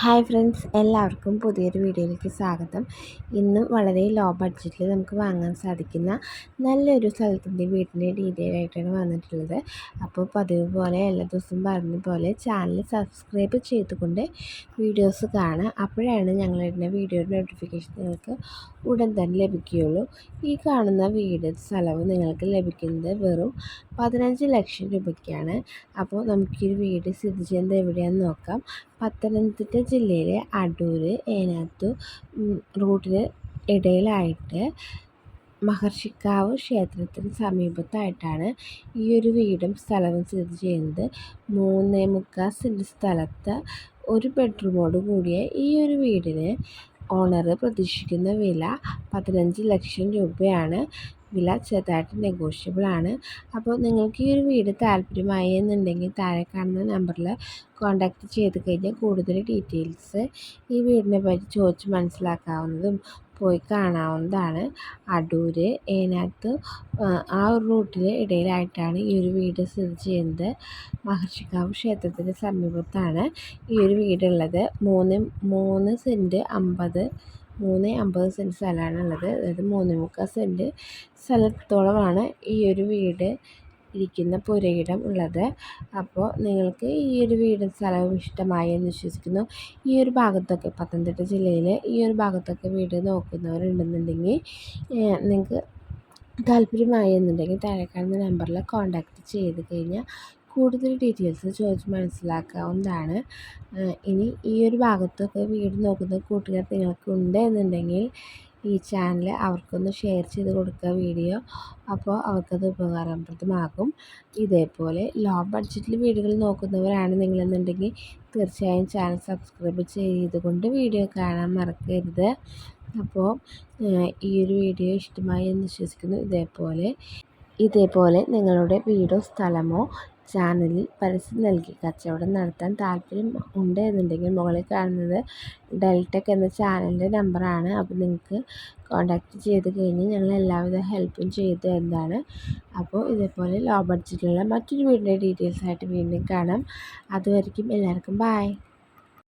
Hi friends എല്ലാവർക്കും പുതിയൊരു വീഡിയോയിലേക്ക് സ്വാഗതം. ഇന്ന് വളരെ ലോ ബഡ്ജറ്റിൽ നമുക്ക് വാങ്ങാൻ സാധിക്കുന്ന നല്ലൊരു സ്ഥലത്തിന്റെ വീടിന്റെ ഡീറ്റെയിൽ വന്നിട്ടുള്ളത്. അപ്പോൾ പതിവ് പോലെ എല്ലാ ദിവസവും പറഞ്ഞ പോലെ ചാനൽ സബ്സ്ക്രൈബ് ചെയ്തുകൊണ്ട് വീഡിയോസ് കാണുക. അപ്പോഴാണ് ഞങ്ങളിടുന്ന വീഡിയോയുടെ നോട്ടിഫിക്കേഷൻ നിങ്ങൾക്ക് ഉടൻ തന്നെ ലഭിക്കുകയുള്ളൂ. ഈ കാണുന്ന വീട് സ്ഥലവും നിങ്ങൾക്ക് ലഭിക്കുന്നത് വെറും പതിനഞ്ച് ലക്ഷം രൂപയ്ക്കാണ്. അപ്പോൾ നമുക്കൊരു വീട് സ്ഥിതി ചെയ്യുന്നത് എവിടെയാണെന്ന് നോക്കാം. പത്തനംതിട്ട ജില്ലയിലെ അടൂർ ഏനാത്തു റൂട്ടിന് ഇടയിലായിട്ട് മഹർഷിക്കാവ് ക്ഷേത്രത്തിന് സമീപത്തായിട്ടാണ് ഈ ഒരു വീടും സ്ഥലവും സ്ഥിതി ചെയ്യുന്നത്. മൂന്നേ മുക്കാൽ സെന്റ് സ്ഥലത്ത് ഒരു ബെഡ്റൂമോട് കൂടിയ ഈ ഒരു വീടിന് ഓണർ പ്രതീക്ഷിക്കുന്ന വില പതിനഞ്ച് ലക്ഷം രൂപയാണ്. വില ചെറുതായിട്ട് നെഗോഷ്യബിൾ ആണ്. അപ്പോൾ നിങ്ങൾക്ക് ഈ ഒരു വീട് താല്പര്യമായി എന്നുണ്ടെങ്കിൽ താഴെ കാണുന്ന നമ്പറിൽ കോൺടാക്റ്റ് ചെയ്ത് കഴിഞ്ഞാൽ കൂടുതൽ ഡീറ്റെയിൽസ് ഈ വീടിനെ പറ്റി ചോദിച്ച് മനസ്സിലാക്കാവുന്നതും പോയി കാണാവുന്നതാണ്. അടൂർ ഏനാത്ത് ആ ഒരു റൂട്ടിന് ഇടയിലായിട്ടാണ് ഈ ഒരു വീട് സ്ഥിതി ചെയ്യുന്നത്. മഹർഷിക്കാവ് ക്ഷേത്രത്തിന് സമീപത്താണ് ഈ ഒരു വീടുള്ളത്. മൂന്ന് മൂന്ന് സെന്റ് അമ്പത് മൂന്ന് അമ്പത് സെന്റ് സ്ഥലമാണ് ഉള്ളത്. അതായത് മൂന്ന് മുക്കാൽ സെന്റ് സ്ഥലത്തോളമാണ് ഈ ഒരു വീട് ഇരിക്കുന്ന പുരയിടം ഉള്ളത്. അപ്പോൾ നിങ്ങൾക്ക് ഈ ഒരു വീടും സ്ഥലവും ഇഷ്ടമായി എന്ന് വിശ്വസിക്കുന്നു. ഈ ഒരു ഭാഗത്തൊക്കെ പത്തനംതിട്ട ജില്ലയിൽ ഈ ഒരു ഭാഗത്തൊക്കെ വീട് നോക്കുന്നവരുണ്ടെന്നുണ്ടെങ്കിൽ നിങ്ങൾക്ക് താല്പര്യമായി എന്നുണ്ടെങ്കിൽ താഴെ കാണുന്ന നമ്പറിൽ കോൺടാക്റ്റ് ചെയ്ത് കഴിഞ്ഞാൽ കൂടുതൽ ഡീറ്റെയിൽസ് ചോദിച്ച് മനസ്സിലാക്കാവുന്നതാണ്. ഇനി ഈ ഒരു ഭാഗത്തൊക്കെ വീട് നോക്കുന്ന കൂട്ടുകാർ നിങ്ങൾക്ക് ഉണ്ട് എന്നുണ്ടെങ്കിൽ ഈ ചാനൽ അവർക്കൊന്ന് ഷെയർ ചെയ്ത് കൊടുക്കുക വീഡിയോ അപ്പോൾ അവർക്കത് ഉപകാരപ്രദമാകും. ഇതേപോലെ ലോ ബഡ്ജറ്റിൽ വീടുകൾ നോക്കുന്നവരാണ് നിങ്ങളെന്നുണ്ടെങ്കിൽ തീർച്ചയായും ചാനൽ സബ്സ്ക്രൈബ് ചെയ്തുകൊണ്ട് വീഡിയോ കാണാൻ മറക്കരുത്. അപ്പോൾ ഈ ഒരു വീഡിയോ ഇഷ്ടമായി എന്ന് വിശ്വസിക്കുന്നു. ഇതേപോലെ ഇതേപോലെ നിങ്ങളുടെ വീടോ സ്ഥലമോ ചാനലിൽ പരസ്യം നൽകി. കച്ചവടം നടത്താൻ താല്പര്യം ഉണ്ട് എന്നുണ്ടെങ്കിൽ മുകളിൽ കാണുന്നത് ഡെൽടെക് എന്ന ചാനലിന്റെ നമ്പറാണ്. അപ്പോൾ നിങ്ങൾക്ക് കോൺടാക്റ്റ് ചെയ്ത് കഴിഞ്ഞ് ഞങ്ങൾ എല്ലാവിധ ഹെൽപ്പും ചെയ്ത് തരുന്നതാണ് അപ്പോൾ ഇതേപോലെ ലോ ബഡ്ജറ്റിലുള്ള മറ്റൊരു വീടിന്റെ ഡീറ്റെയിൽസ് ആയിട്ട് വീണ്ടും കാണാം. അതുവരേക്കും എല്ലാവർക്കും ബായ്